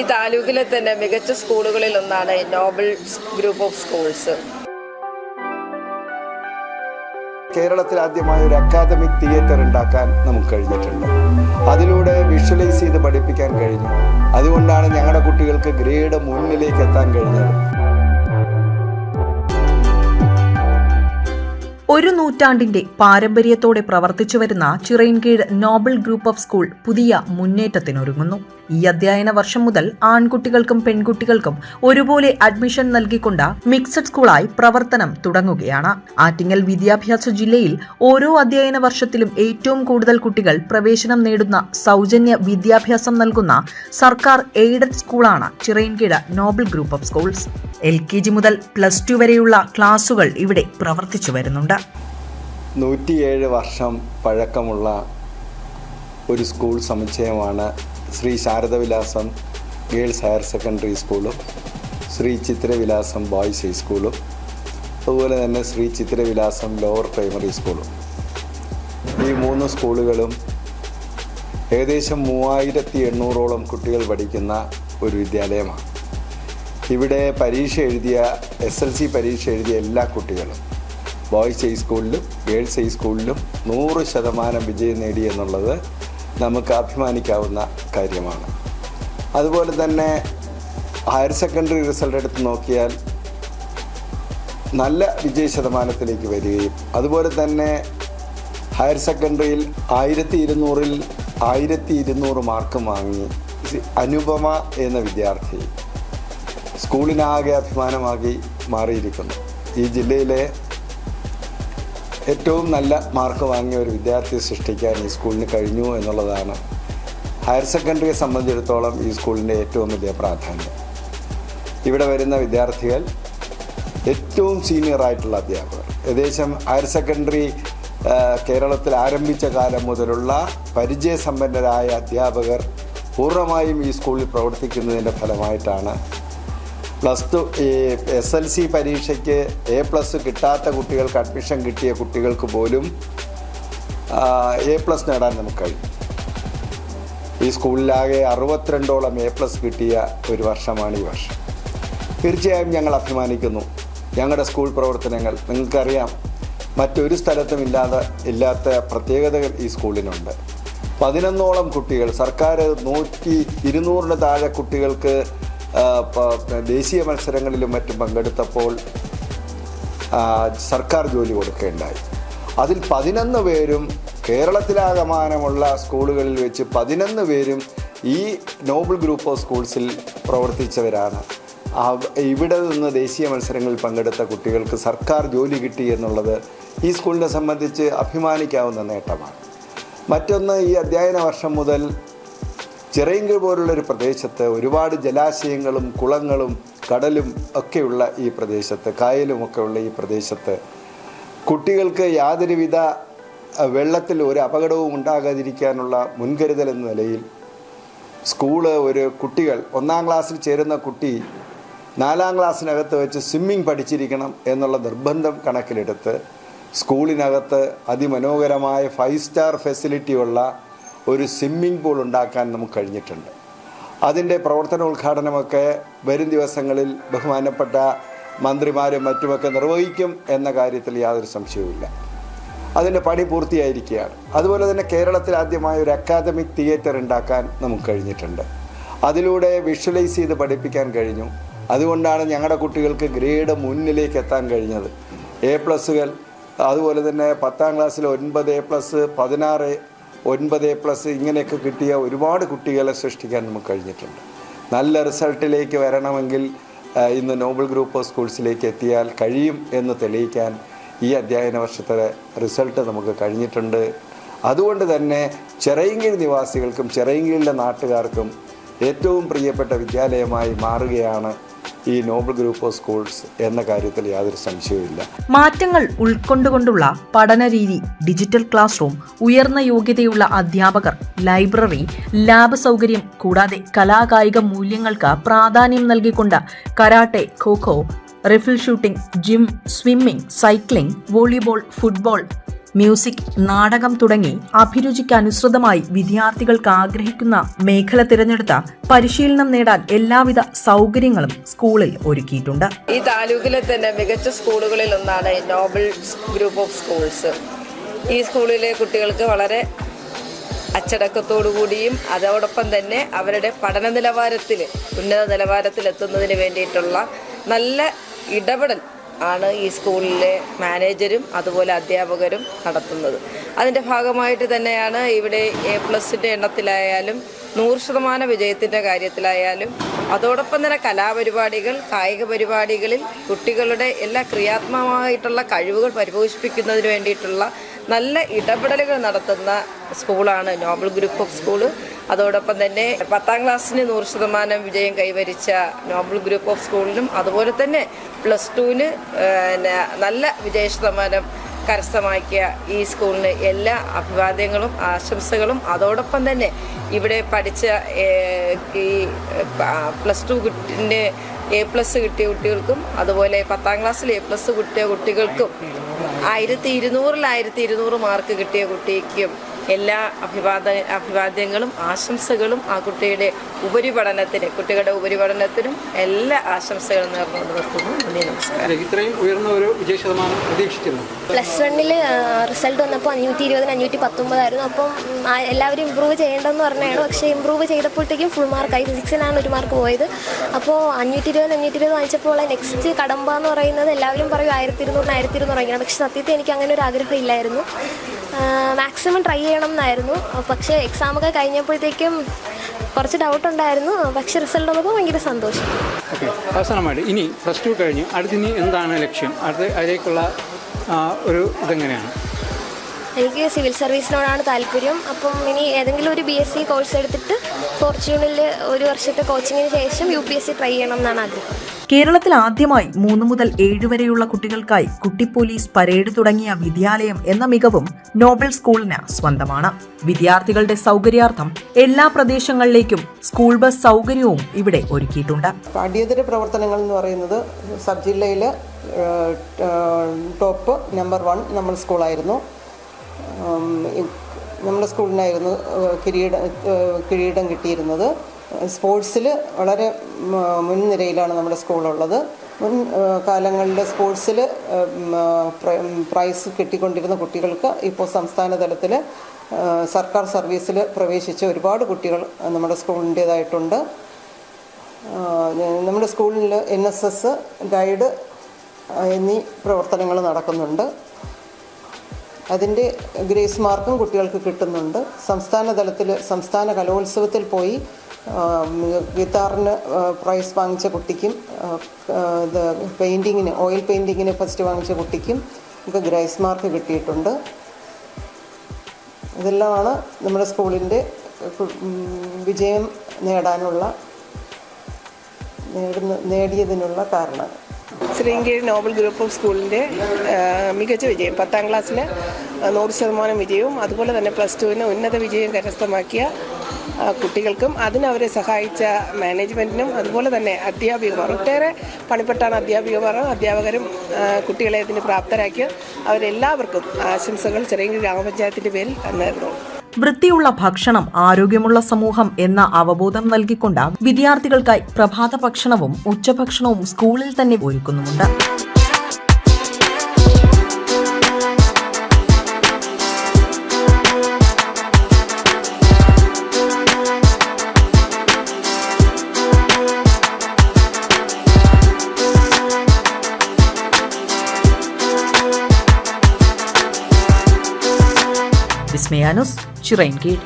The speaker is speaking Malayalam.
ഈ താലൂക്കിലെ തന്നെ മികച്ച സ്കൂളുകളിൽ ഒന്നാണ് നോബൽ ഗ്രൂപ്പ് ഓഫ് സ്കൂൾസ് കേരളത്തിൽ ആദ്യമായ ഒരു അക്കാദമിക് തിയേറ്റർ ഉണ്ടാക്കാൻ നമുക്ക് കഴിഞ്ഞിട്ടുണ്ട്. അതിലൂടെ വിഷ്വലൈസ് ചെയ്ത് പഠിപ്പിക്കാൻ കഴിഞ്ഞു. അതുകൊണ്ടാണ് ഞങ്ങളുടെ കുട്ടികൾക്ക് ഗ്രേഡ് മുന്നിലേക്ക് എത്താൻ കഴിഞ്ഞത്. ഒരു നൂറ്റാണ്ടിന്റെ പാരമ്പര്യത്തോടെ പ്രവർത്തിച്ചു വരുന്ന Chirayinkeezhu Noble group of school പുതിയ മുന്നേറ്റത്തിനൊരുങ്ങുന്നു. ഈ അധ്യയന വർഷം മുതൽ ആൺകുട്ടികൾക്കും പെൺകുട്ടികൾക്കും ഒരുപോലെ അഡ്മിഷൻ നൽകിക്കൊണ്ട് മിക്സഡ് സ്കൂളായി പ്രവർത്തനം തുടങ്ങുകയാണ്. ആറ്റിങ്ങൽ വിദ്യാഭ്യാസ ജില്ലയിൽ ഓരോ അധ്യയന വർഷത്തിലും ഏറ്റവും കൂടുതൽ കുട്ടികൾ പ്രവേശനം നേടുന്ന സൗജന്യ വിദ്യാഭ്യാസം നൽകുന്ന സർക്കാർ എയ്ഡഡ് സ്കൂളാണ് Chirayinkeezhu Noble group of schools L K G മുതൽ പ്ലസ് ടു വരെയുള്ള ക്ലാസുകൾ ഇവിടെ പ്രവർത്തിച്ചു വരുന്നുണ്ട്. നൂറ്റിയേഴ് വർഷം പഴക്കമുള്ള ഒരു school സമുച്ചയമാണ് Sree Saradavilasam girls higher secondary സ്കൂളും ശ്രീ ചിത്രവിലാസം ബോയ്സ് ഹൈസ്കൂളും അതുപോലെ തന്നെ ശ്രീ ചിത്രവിലാസം ലോവർ പ്രൈമറി സ്കൂളും. ഈ മൂന്ന് സ്കൂളുകളും ഏകദേശം മൂവായിരത്തി എണ്ണൂറോളം കുട്ടികൾ പഠിക്കുന്ന ഒരു വിദ്യാലയമാണ്. ഇവിടെ പരീക്ഷ എഴുതിയ എസ് എൽ സി പരീക്ഷ എഴുതിയ എല്ലാ കുട്ടികളും ബോയ്സ് ഹൈസ്കൂളിലും ഗേൾസ് ഹൈസ്കൂളിലും നൂറ് ശതമാനം വിജയം നേടി എന്നുള്ളത് നമുക്ക് അഭിമാനിക്കാവുന്ന കാര്യമാണ്. അതുപോലെ തന്നെ ഹയർ സെക്കൻഡറി റിസൾട്ട് എടുത്ത് നോക്കിയാൽ നല്ല വിജയ ശതമാനത്തിലേക്ക് വരികയും അതുപോലെ തന്നെ ഹയർ സെക്കൻഡറിയിൽ ആയിരത്തി ഇരുന്നൂറിൽ ആയിരത്തി ഇരുന്നൂറ് മാർക്ക് വാങ്ങി അനുപമ എന്ന വിദ്യാർത്ഥി സ്കൂളിനാകെ അഭിമാനമാക്കി മാറിയിരിക്കുന്നു. ഈ ജില്ലയിലെ ഏറ്റവും നല്ല മാർക്ക് വാങ്ങിയ ഒരു വിദ്യാർത്ഥിയെ സൃഷ്ടിക്കാൻ ഈ സ്കൂളിന് കഴിഞ്ഞു എന്നുള്ളതാണ്. ഹയർ സെക്കൻഡറിയെ സംബന്ധിച്ചിടത്തോളം ഈ സ്കൂളിന്റെ ഏറ്റവും വലിയ പ്രാധാന്യം. ഇവിടെ വരുന്ന വിദ്യാർത്ഥികൾ ഏറ്റവും സീനിയറായിട്ടുള്ള അധ്യാപകർ. ഏകദേശം ഹയർ സെക്കൻഡറി കേരളത്തിൽ ആരംഭിച്ച കാലം മുതലുള്ള പരിചയസമ്പന്നരായ അധ്യാപകർ പൂർണമായും ഈ സ്കൂളിൽ പ്രവർത്തിക്കുന്നതിന്റെ ഫലമായിട്ടാണ് പ്ലസ് ടു ഈ എസ് എൽ സി പരീക്ഷയ്ക്ക് എ പ്ലസ് കിട്ടാത്ത കുട്ടികൾക്ക് അഡ്മിഷൻ കിട്ടിയ കുട്ടികൾക്ക് പോലും എ പ്ലസ് നേടാൻ നമുക്ക് കഴിയും. ഈ സ്കൂളിലാകെ അറുപത്തിരണ്ടോളം എ പ്ലസ് കിട്ടിയ ഒരു വർഷമാണ് ഈ വർഷം. തീർച്ചയായും ഞങ്ങൾ അഭിമാനിക്കുന്നു. ഞങ്ങളുടെ സ്കൂൾ പ്രവർത്തനങ്ങൾ നിങ്ങൾക്കറിയാം മറ്റൊരു സ്ഥലത്തും ഇല്ലാതെ ഇല്ലാത്ത പ്രത്യേകതകൾ ഈ സ്കൂളിനുണ്ട്. പതിനൊന്നോളം കുട്ടികൾ സർക്കാർ നൂറ്റി ഇരുന്നൂറിന് താഴെ കുട്ടികൾക്ക് ദേശീയ മത്സരങ്ങളിലും മറ്റും പങ്കെടുത്തപ്പോൾ സർക്കാർ ജോലി കൊടുക്കുകയുണ്ടായി. അതിൽ പതിനൊന്ന് പേരും കേരളത്തിലാകമാനമുള്ള സ്കൂളുകളിൽ വെച്ച് പതിനൊന്ന് പേരും ഈ നോബിൾ ഗ്രൂപ്പ് ഓഫ് സ്കൂൾസിൽ പ്രവർത്തിച്ചവരാണ്. ഇവിടെ നിന്ന് ദേശീയ മത്സരങ്ങളിൽ പങ്കെടുത്ത കുട്ടികൾക്ക് സർക്കാർ ജോലി കിട്ടി എന്നുള്ളത് ഈ സ്കൂളിനെ സംബന്ധിച്ച് അഭിമാനിക്കാവുന്ന നേട്ടമാണ്. മറ്റൊന്ന് ഈ അധ്യയന വർഷം മുതൽ ചിറയങ്കിൽ പോലുള്ള ഒരു പ്രദേശത്ത് ഒരുപാട് ജലാശയങ്ങളും കുളങ്ങളും കടലും ഒക്കെയുള്ള ഈ പ്രദേശത്ത് കായലും ഒക്കെ ഉള്ള ഈ പ്രദേശത്ത് കുട്ടികൾക്ക് യാതൊരുവിധ വെള്ളത്തിൽ ഒരു അപകടവും ഉണ്ടാകാതിരിക്കാനുള്ള മുൻകരുതൽ എന്ന നിലയിൽ സ്കൂൾ ഒരു കുട്ടികൾ ഒന്നാം ക്ലാസ്സിൽ ചേരുന്ന കുട്ടി നാലാം ക്ലാസ്സിനകത്ത് വെച്ച് സ്വിമ്മിംഗ് പഠിച്ചിരിക്കണം എന്നുള്ള നിർബന്ധം കണക്കിലെടുത്ത് സ്കൂളിനകത്ത് അതിമനോഹരമായ ഫൈവ് സ്റ്റാർ ഫെസിലിറ്റിയുള്ള ഒരു സ്വിമ്മിംഗ് പൂൾ ഉണ്ടാക്കാൻ നമുക്ക് കഴിഞ്ഞിട്ടുണ്ട്. അതിന്റെ പ്രവർത്തന ഉദ്ഘാടനമൊക്കെ വരും ദിവസങ്ങളിൽ ബഹുമാനപ്പെട്ട മന്ത്രിമാരും മറ്റുമൊക്കെ നിർവഹിക്കും എന്ന കാര്യത്തിൽ യാതൊരു സംശയവുമില്ല അതിന്റെ പണി പൂർത്തിയായിരിക്കുകയാണ്. അതുപോലെ തന്നെ കേരളത്തിൽ ആദ്യമായ ഒരു അക്കാദമിക് തിയേറ്റർ ഉണ്ടാക്കാൻ നമുക്ക് കഴിഞ്ഞിട്ടുണ്ട്. അതിലൂടെ വിഷ്വലൈസ് ചെയ്ത് പഠിപ്പിക്കാൻ കഴിഞ്ഞു. അതുകൊണ്ടാണ് ഞങ്ങളുടെ കുട്ടികൾക്ക് ഗ്രേഡ് മുന്നിലേക്ക് എത്താൻ കഴിഞ്ഞത്. എ പ്ലസ്സുകൾ അതുപോലെ തന്നെ പത്താം ക്ലാസ്സിൽ ഒൻപത് എ പ്ലസ് പതിനാറ് ഒൻപത് എ പ്ലസ് ഇങ്ങനെയൊക്കെ കിട്ടിയ ഒരുപാട് കുട്ടികളെ സൃഷ്ടിക്കാൻ നമുക്ക് കഴിഞ്ഞിട്ടുണ്ട്. നല്ല റിസൾട്ടിലേക്ക് വരണമെങ്കിൽ ഇന്ന് നോബൽ ഗ്രൂപ്പ് ഓഫ് സ്കൂൾസിലേക്ക് എത്തിയാൽ കഴിയും എന്ന് തെളിയിക്കാൻ ഈ അധ്യയന വർഷത്തെ റിസൾട്ട് നമുക്ക് കഴിഞ്ഞിട്ടുണ്ട്. അതുകൊണ്ട് തന്നെ ചിറയൻകീഴ് നിവാസികൾക്കും ചിറയൻകീഴിലെ നാട്ടുകാർക്കും ഏറ്റവും പ്രിയപ്പെട്ട വിദ്യാലയമായി മാറുകയാണ് ഈ നോബൽ ഗ്രൂപ്പ് ഓഫ് സ്കൂൾസ് എന്ന കാര്യത്തിൽ യാതൊരു സംശയവുമില്ല. മാറ്റങ്ങൾ ഉൾക്കൊണ്ടുകൊണ്ടുള്ള പഠനരീതി ഡിജിറ്റൽ ക്ലാസ് റൂം ഉയർന്ന യോഗ്യതയുള്ള അധ്യാപകർ ലൈബ്രറി ലാബ് സൗകര്യം കൂടാതെ കലാകായിക മൂല്യങ്ങൾക്ക് പ്രാധാന്യം നൽകിക്കൊണ്ട് karate kho kho rifle shooting gym swimming cycling volleyball football music നാടകം തുടങ്ങി അഭിരുചിക്ക് അനുസൃതമായി വിദ്യാർത്ഥികൾക്ക് ആഗ്രഹിക്കുന്ന മേഖല തിരഞ്ഞെടുത്ത പരിശീലനം നേടാൻ എല്ലാവിധ സൗകര്യങ്ങളും സ്കൂളിൽ ഒരുക്കിയിട്ടുണ്ട്. ഈ താലൂക്കിലെ തന്നെ മികച്ച സ്കൂളുകളിൽ ഒന്നാണ് നോബൽ ഗ്രൂപ്പ് ഓഫ് സ്കൂൾസ് ഈ സ്കൂളിലെ കുട്ടികൾക്ക് വളരെ അച്ചടക്കത്തോടുകൂടിയും അതോടൊപ്പം തന്നെ അവരുടെ പഠന നിലവാരത്തിൽ ഉന്നത നിലവാരത്തിൽ എത്തുന്നതിന് വേണ്ടിയിട്ടുള്ള നല്ല ഇടപെടൽ ആണ് ഈ സ്കൂളിലെ മാനേജരും അതുപോലെ അധ്യാപകരും നടത്തുന്നത്. അതിന്റെ ഭാഗമായിട്ട് തന്നെയാണ് ഇവിടെ എ പ്ലസിന്റെ എണ്ണത്തിലായാലും നൂറ് ശതമാനം വിജയത്തിന്റെ കാര്യത്തിലായാലും അതോടൊപ്പം തന്നെ കലാപരിപാടികൾ കായിക പരിപാടികളിൽ കുട്ടികളുടെ എല്ലാ ക്രിയാത്മകമായിട്ടുള്ള കഴിവുകൾ പരിപോഷിപ്പിക്കുന്നതിന് വേണ്ടിയിട്ടുള്ള നല്ല ഇടപെടലുകൾ നടത്തുന്ന സ്കൂളാണ് നോബൽ ഗ്രൂപ്പ് ഓഫ് സ്കൂൾ. അതോടൊപ്പം തന്നെ പത്താം ക്ലാസ്സിന് നൂറ് ശതമാനം വിജയം കൈവരിച്ച നോബൽ ഗ്രൂപ്പ് ഓഫ് സ്കൂളിനും അതുപോലെ തന്നെ പ്ലസ് ടുവിന് നല്ല വിജയ ശതമാനം കരസ്ഥമാക്കിയ ഈ സ്കൂളിന് എല്ലാ അഭിവാദ്യങ്ങളും ആശംസകളും അതോടൊപ്പം തന്നെ ഇവിടെ പഠിച്ച ഈ പ്ലസ് ടു കുട്ടിന്റെ എ പ്ലസ് കിട്ടിയ കുട്ടികൾക്കും അതുപോലെ പത്താം ക്ലാസ്സിൽ എ പ്ലസ് കിട്ടിയ കുട്ടികൾക്കും ആയിരത്തി ഇരുന്നൂറിൽ ആയിരത്തി ഇരുന്നൂറ് മാർക്ക് കിട്ടിയ കുട്ടിക്കും എല്ലാ അഭിവാദ അഭിവാദ്യങ്ങളും ആശംസകളും ആ കുട്ടിയുടെ ഉപരിപഠനത്തിന് കുട്ടികളുടെ ഉപരിപഠനത്തിനും എല്ലാ ആശംസകളും നേർന്നുകൊണ്ട് നിർത്തുന്നു. നന്ദി നമസ്കാരം. ഇത്രയും ഉയർന്ന ഒരു വിജയ ശതമാനം പ്രതീക്ഷിച്ചിരുന്നു. പ്ലസ് വണ്ണിൽ റിസൾട്ട് വന്നപ്പോൾ അഞ്ഞൂറ്റി ഇരുപതിന് അഞ്ഞൂറ്റി പത്തൊമ്പതായിരുന്നു അപ്പം എല്ലാവരും ഇമ്പ്രൂവ് ചെയ്യേണ്ടതെന്ന് പറഞ്ഞാണ്. പക്ഷേ ഇമ്പ്രൂവ് ചെയ്തപ്പോഴത്തേക്കും ഫുൾ മാർക്കായി ഫിസിക്സിനാണ് ഒരു മാർക്ക് പോയത്. അപ്പോൾ അഞ്ഞൂറ്റി ഇരുപത് അഞ്ഞൂറ്റി ഇരുപത് വാങ്ങിച്ചപ്പോൾ നെക്സ്റ്റ് കടമ്പ എന്ന് പറയുന്നത് എല്ലാവരും പറയും ആയിരത്തി ഇരുന്നൂറിന് ആയിരത്തി ഇരുന്നൂറ് വാങ്ങിക്കണം പക്ഷേ സത്യത്തിൽ എനിക്ക് അങ്ങനെ ഒരു ആഗ്രഹം ഇല്ലായിരുന്നു. മാക്സിമം ട്രൈ ചെയ്യണം എന്നായിരുന്നു പക്ഷേ എക്സാമൊക്കെ കഴിഞ്ഞപ്പോഴത്തേക്കും കുറച്ച് ഡൗട്ട് ഉണ്ടായിരുന്നു. പക്ഷെ റിസൾട്ട് വന്നപ്പോൾ ഭയങ്കര സന്തോഷം. ഓക്കെ അവസാനമായിട്ട് ഇനി പ്ലസ് ടു കഴിഞ്ഞ് അടുത്തിനി എന്താണ് ലക്ഷ്യം? അടുത്ത അതിലേക്കുള്ള ഒരു ഇതെങ്ങനെയാണ്? എനിക്ക് സിവിൽ സർവീസിനോടാണ് താല്പര്യം. അപ്പം ഇനി ഏതെങ്കിലും ഒരു ബി എസ് സി കോഴ്സ് എടുത്തിട്ട് ഫോർച്യൂണിൽ ഒരു വർഷത്തെ കോച്ചിങ്ങിന് ശേഷം U P S C try ചെയ്യണം എന്നാണ് ആഗ്രഹം. കേരളത്തിൽ ആദ്യമായി മൂന്ന് മുതൽ ഏഴ് വരെയുള്ള കുട്ടികൾക്കായി കുട്ടി പോലീസ് പരേഡ് തുടങ്ങിയ വിദ്യാലയം എന്ന മികവും നോബൽ സ്കൂളിന് സ്വന്തമാണ്. വിദ്യാർത്ഥികളുടെ സൗകര്യാർത്ഥം എല്ലാ പ്രദേശങ്ങളിലേക്കും സ്കൂൾ ബസ് സൗകര്യവും ഇവിടെ ഒരുക്കിയിട്ടുണ്ട്. അടിയന്തര പ്രവർത്തനങ്ങൾ എന്ന് പറയുന്നത് സബ് ജില്ലയിലെ ടോപ്പ് നമ്പർ വൺ നമ്മൾ സ്കൂളായിരുന്നു. നമ്മുടെ സ്കൂളിനായിരുന്നു കിരീട കിരീടം കിട്ടിയിരുന്നത്. സ്പോർട്സിൽ വളരെ മുൻനിരയിലാണ് നമ്മുടെ സ്കൂളുള്ളത്. മുൻ കാലങ്ങളിൽ സ്പോർട്സിൽ പ്രൈസ് കിട്ടിക്കൊണ്ടിരുന്ന കുട്ടികൾക്ക് ഇപ്പോൾ സംസ്ഥാന തലത്തിൽ സർക്കാർ സർവീസിൽ പ്രവേശിച്ച ഒരുപാട് കുട്ടികൾ നമ്മുടെ സ്കൂളിന്റേതായിട്ടുണ്ട്. നമ്മുടെ സ്കൂളിൽ എൻ എസ് എസ് ഗൈഡ് എന്നീ പ്രവർത്തനങ്ങൾ നടക്കുന്നുണ്ട്. അതിന്റെ ഗ്രേസ് മാർക്കും കുട്ടികൾക്ക് കിട്ടുന്നുണ്ട്. സംസ്ഥാന തലത്തിൽ സംസ്ഥാന കലോത്സവത്തിൽ പോയി ഗിത്താറിന് പ്രൈസ് വാങ്ങിച്ച കുട്ടിക്കും ഇത് പെയിന്റിങ്ങിന് ഓയിൽ പെയിന്റിങ്ങിന് ഫസ്റ്റ് വാങ്ങിച്ച കുട്ടിക്കും നമുക്ക് ഗ്രേസ് മാർക്ക് കിട്ടിയിട്ടുണ്ട്. ഇതെല്ലാമാണ് നമ്മുടെ സ്കൂളിന്റെ വിജയം നേടാനുള്ള നേടുന്ന നേടിയതിനുള്ള കാരണം. ശ്രീങ്കേരി നോബൽ ഗ്രൂപ്പ് ഓഫ് സ്കൂളിന്റെ മികച്ച വിജയം പത്താം ക്ലാസ്സിൽ നൂറ് ശതമാനം വിജയവും അതുപോലെ തന്നെ പ്ലസ് ടുവിന് ഉന്നത വിജയം കരസ്ഥമാക്കിയ കുട്ടികൾക്കും അതിനവരെ സഹായിച്ച മാനേജ്മെന്റിനും അതുപോലെ തന്നെ അധ്യാപികമാർ. ഒട്ടേറെ പണിപ്പെട്ടാണ് അധ്യാപികമാർ. അധ്യാപകരും കുട്ടികളെ ഇതിന് പ്രാപ്തരാക്കി. അവരെല്ലാവർക്കും ആശംസകൾ. ചെറിയ ഗ്രാമപഞ്ചായത്തിന്റെ പേരിൽ നേർന്നു വൃത്തിയുള്ള ഭക്ഷണം ആരോഗ്യമുള്ള സമൂഹം എന്ന അവബോധം നൽകിക്കൊണ്ട് വിദ്യാർത്ഥികൾക്കായി പ്രഭാത ഭക്ഷണവും ഉച്ചഭക്ഷണവും സ്കൂളിൽ തന്നെ ഒരുക്കുന്നുമുണ്ട്. വിസ്മയാനുസ് ചിറൈൻകീഴ്